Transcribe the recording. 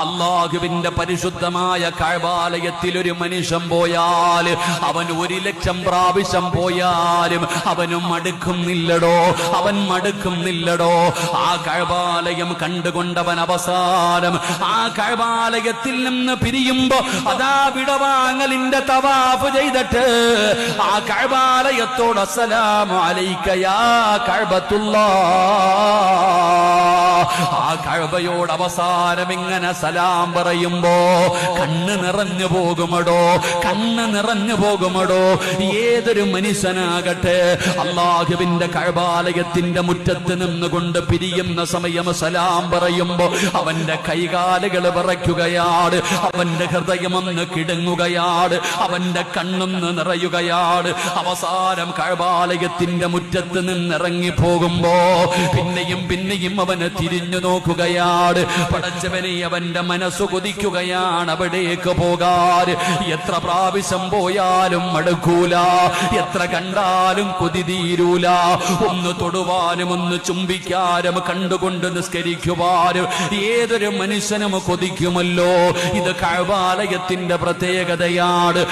അള്ളാഹുവിന്റെ പരിശുദ്ധമായ കഴവാലയത്തിൽ ഒരു മനുഷ്യൻ പോയാൽ അവൻ ഒരു ലക്ഷം പ്രാവശ്യം പോയാലും അവനും മടുക്കുന്നില്ലടോ അവൻ മടുക്കുന്നില്ലടോ. ആ കഴവാലയം കണ്ടുകൊണ്ടവൻ അവസാനം ആ കഴവാലയത്തിൽ നിന്ന് പിരിയുമ്പോ അതാ വിടവാങ്ങലിന്റെ തവാഫ് ചെയ്തിട്ട് ആ കഴവാലയത്തോട് അസ്സലാമു അലൈക്കയാ ആ കഴബയോട് അവസാനം ഇങ്ങനെ സലാം പറയുമ്പോ കണ്ണ് നിറഞ്ഞു പോകുമടോ കണ്ണ് നിറഞ്ഞു പോകുമടോ. ഏതൊരു മനുഷ്യനാകട്ടെ അള്ളാഹുവിന്റെ കഴബാലയത്തിന്റെ മുറ്റത്ത് നിന്നുകൊണ്ട് പിരിയുന്ന സമയം സലാം പറയുമ്പോ അവന്റെ കൈകാലുകൾ വിറയ്ക്കുകയാണ് അവന്റെ ഹൃദയമൊന്ന് കിടങ്ങുകയാണ് അവന്റെ കണ്ണൊന്ന് നിറയുകയാണ് അവസാനം കഴബാലയത്തിന്റെ മുറ്റത്ത് നിന്നിറങ്ങി പോകുമ്പോ പിന്നെയും പിന്നെയും അവന് തിരിഞ്ഞു നോക്കുകയാണ് പടച്ചവനെ അവന്റെ മനസ്സ് കൊതിക്കുകയാണ് അവിടേക്ക് പോകാൻ എത്ര പ്രാവശ്യം പോയാലും മടുക്കൂല എത്ര കണ്ടാലും കൊതി തീരൂല. ഒന്ന് തൊടുവാനും ഒന്ന് ചുംബിക്കാനും കണ്ടുകൊണ്ട് നിസ്കരിക്കുവാനും ഏതൊരു മനുഷ്യനും കൊതിക്കുമല്ലോ. ഇത് കഴവാലയത്തിന്റെ പ്രത്യേകതയാണ്.